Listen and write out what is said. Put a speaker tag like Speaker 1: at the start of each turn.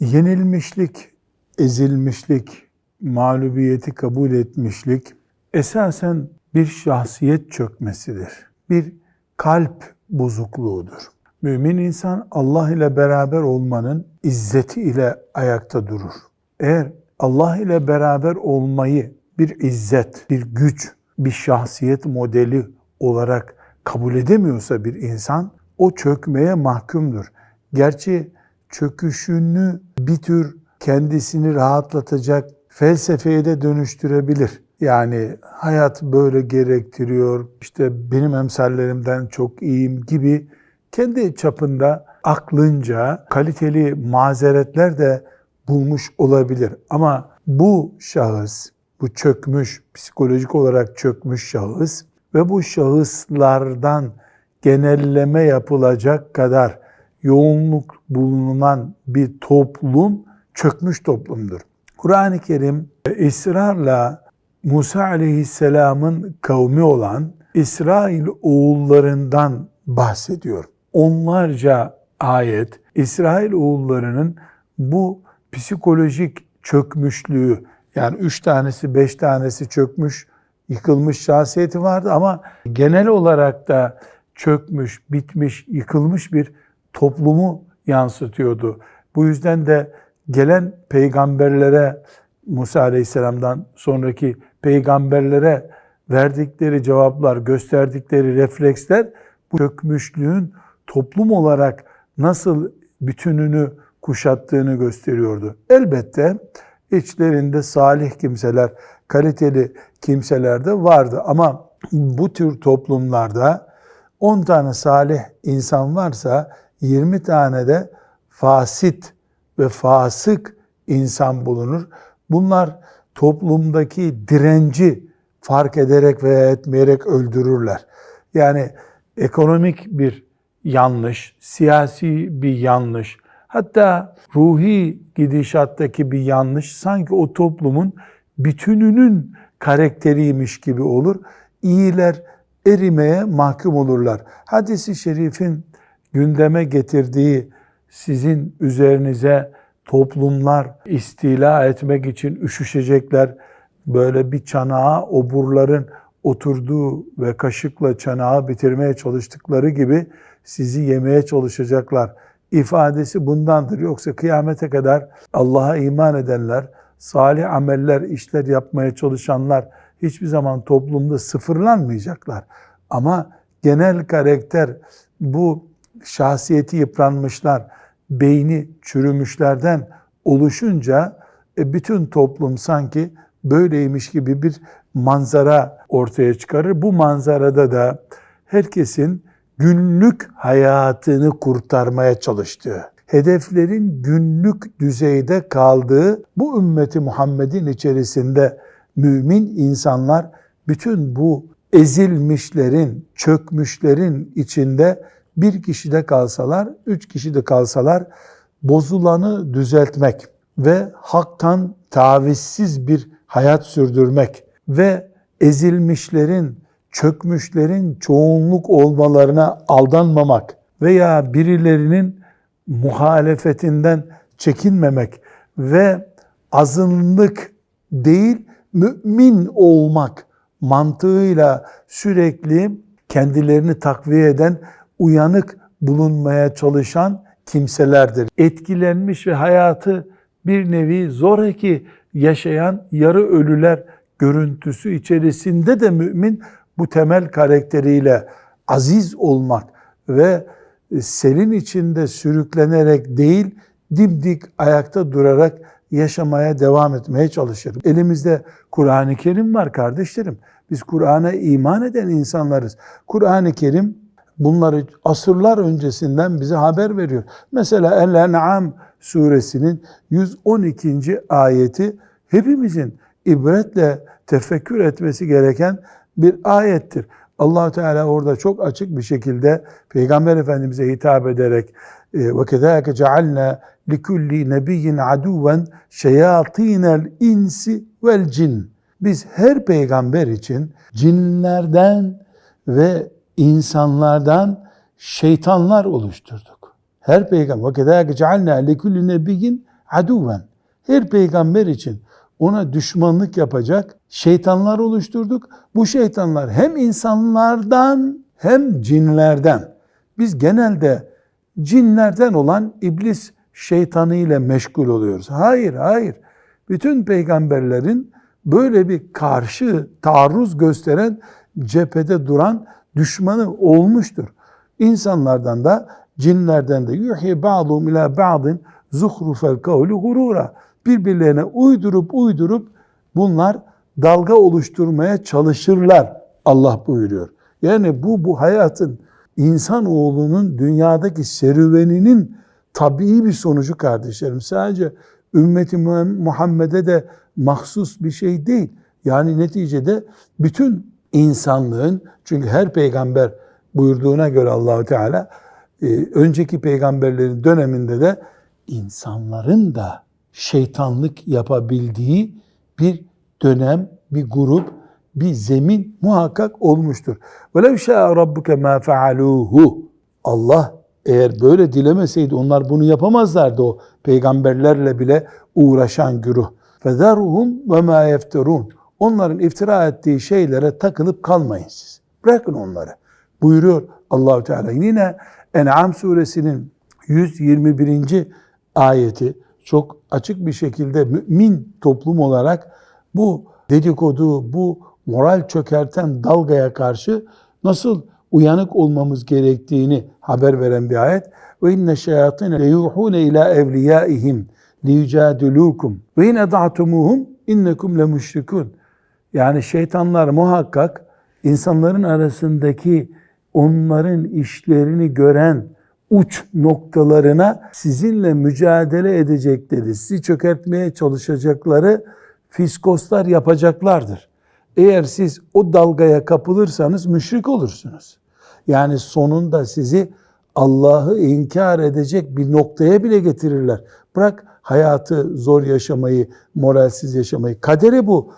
Speaker 1: Yenilmişlik, ezilmişlik, mağlubiyeti kabul etmişlik esasen bir şahsiyet çökmesidir. Bir kalp bozukluğudur. Mümin insan Allah ile beraber olmanın izzeti ile ayakta durur. Eğer Allah ile beraber olmayı bir izzet, bir güç, bir şahsiyet modeli olarak kabul edemiyorsa bir insan o çökmeye mahkumdur. Gerçi çöküşünü bir tür kendisini rahatlatacak felsefeye de dönüştürebilir. Yani hayat böyle gerektiriyor, işte benim emsallerimden çok iyiyim gibi kendi çapında aklınca kaliteli mazeretler de bulmuş olabilir. Ama bu şahıs, bu çökmüş, psikolojik olarak çökmüş şahıs ve bu şahıslardan genelleme yapılacak kadar yoğunluk bulunan bir toplum çökmüş toplumdur. Kur'an-ı Kerim ısrarla Musa aleyhisselamın kavmi olan İsrail oğullarından bahsediyor. Onlarca ayet İsrail oğullarının bu psikolojik çökmüşlüğü yani üç tanesi beş tanesi çökmüş yıkılmış şahsiyeti vardı ama genel olarak da çökmüş, bitmiş, yıkılmış bir toplumu yansıtıyordu. Bu yüzden de gelen peygamberlere Musa Aleyhisselam'dan sonraki peygamberlere verdikleri cevaplar, gösterdikleri refleksler bu çökmüşlüğün toplum olarak nasıl bütününü kuşattığını gösteriyordu. Elbette içlerinde salih kimseler, kaliteli kimseler de vardı ama bu tür toplumlarda 10 tane salih insan varsa 20 tane de fasit ve fasık insan bulunur. Bunlar toplumdaki direnci fark ederek veya etmeyerek öldürürler. Yani ekonomik bir yanlış, siyasi bir yanlış, hatta ruhi gidişattaki bir yanlış sanki o toplumun bütününün karakteriymiş gibi olur. İyiler erimeye mahkum olurlar. Hadis-i şerifin gündeme getirdiği sizin üzerinize toplumlar istila etmek için üşüşecekler. Böyle bir çanağa oburların oturduğu ve kaşıkla çanağı bitirmeye çalıştıkları gibi sizi yemeye çalışacaklar. ifadesi bundandır. Yoksa kıyamete kadar Allah'a iman edenler, salih ameller, işler yapmaya çalışanlar hiçbir zaman toplumda sıfırlanmayacaklar. Ama genel karakter bu şahsiyeti yıpranmışlar, beyni çürümüşlerden oluşunca e, bütün toplum sanki böyleymiş gibi bir manzara ortaya çıkarır. Bu manzarada da herkesin günlük hayatını kurtarmaya çalıştığı, hedeflerin günlük düzeyde kaldığı bu ümmeti Muhammed'in içerisinde mümin insanlar bütün bu ezilmişlerin, çökmüşlerin içinde bir kişi de kalsalar, üç kişi de kalsalar bozulanı düzeltmek ve haktan tavizsiz bir hayat sürdürmek ve ezilmişlerin, çökmüşlerin çoğunluk olmalarına aldanmamak veya birilerinin muhalefetinden çekinmemek ve azınlık değil mümin olmak mantığıyla sürekli kendilerini takviye eden, uyanık bulunmaya çalışan kimselerdir. Etkilenmiş ve hayatı bir nevi zoraki yaşayan yarı ölüler görüntüsü içerisinde de mümin bu temel karakteriyle aziz olmak ve selin içinde sürüklenerek değil dimdik ayakta durarak yaşamaya devam etmeye çalışır. Elimizde Kur'an-ı Kerim var kardeşlerim. Biz Kur'an'a iman eden insanlarız. Kur'an-ı Kerim bunları asırlar öncesinden bize haber veriyor. Mesela El-En'am suresinin 112. ayeti hepimizin ibretle tefekkür etmesi gereken bir ayettir. allah Teala orada çok açık bir şekilde Peygamber Efendimiz'e hitap ederek وَكَذَٰكَ جَعَلْنَا لِكُلِّ نَبِيٍّ عَدُوًا شَيَاطِينَ الْاِنْسِ وَالْجِنِ Biz her peygamber için cinlerden ve insanlardan şeytanlar oluşturduk. Her peygamber وَكَذَٰكَ جَعَلْنَا لِكُلِّ نَبِيٍّ aduven. Her peygamber için ona düşmanlık yapacak şeytanlar oluşturduk. Bu şeytanlar hem insanlardan hem cinlerden. Biz genelde cinlerden olan iblis şeytanı ile meşgul oluyoruz. Hayır, hayır. Bütün peygamberlerin böyle bir karşı taarruz gösteren cephede duran düşmanı olmuştur. İnsanlardan da cinlerden de yuhi ba'dhum ila ba'din zuhrufel kavli gurura. Birbirlerine uydurup uydurup bunlar dalga oluşturmaya çalışırlar. Allah buyuruyor. Yani bu bu hayatın insanoğlunun dünyadaki serüveninin tabii bir sonucu kardeşlerim. Sadece ümmeti Muhammed'e de mahsus bir şey değil. Yani neticede bütün insanlığın çünkü her peygamber buyurduğuna göre Allahu Teala e, önceki peygamberlerin döneminde de insanların da şeytanlık yapabildiği bir dönem, bir grup, bir zemin muhakkak olmuştur. وَلَوْ شَاءَ رَبُّكَ مَا فَعَلُوهُ Allah eğer böyle dilemeseydi onlar bunu yapamazlardı o peygamberlerle bile uğraşan güruh. فَذَرُهُمْ وَمَا يَفْتَرُونَ Onların iftira ettiği şeylere takılıp kalmayın siz. Bırakın onları. Buyuruyor Allahu Teala. Yine En'am suresinin 121. ayeti çok açık bir şekilde mümin toplum olarak bu dedikodu, bu moral çökerten dalgaya karşı nasıl uyanık olmamız gerektiğini haber veren bir ayet. Ve inne şeyatine leyuhune ila evliyaihim liyucadilukum ve in eda'tumuhum innekum lemüşrikun. Yani şeytanlar muhakkak insanların arasındaki onların işlerini gören uç noktalarına sizinle mücadele edecekleri, sizi çökertmeye çalışacakları fiskoslar yapacaklardır. Eğer siz o dalgaya kapılırsanız müşrik olursunuz. Yani sonunda sizi Allah'ı inkar edecek bir noktaya bile getirirler. Bırak hayatı zor yaşamayı, moralsiz yaşamayı. Kaderi bu.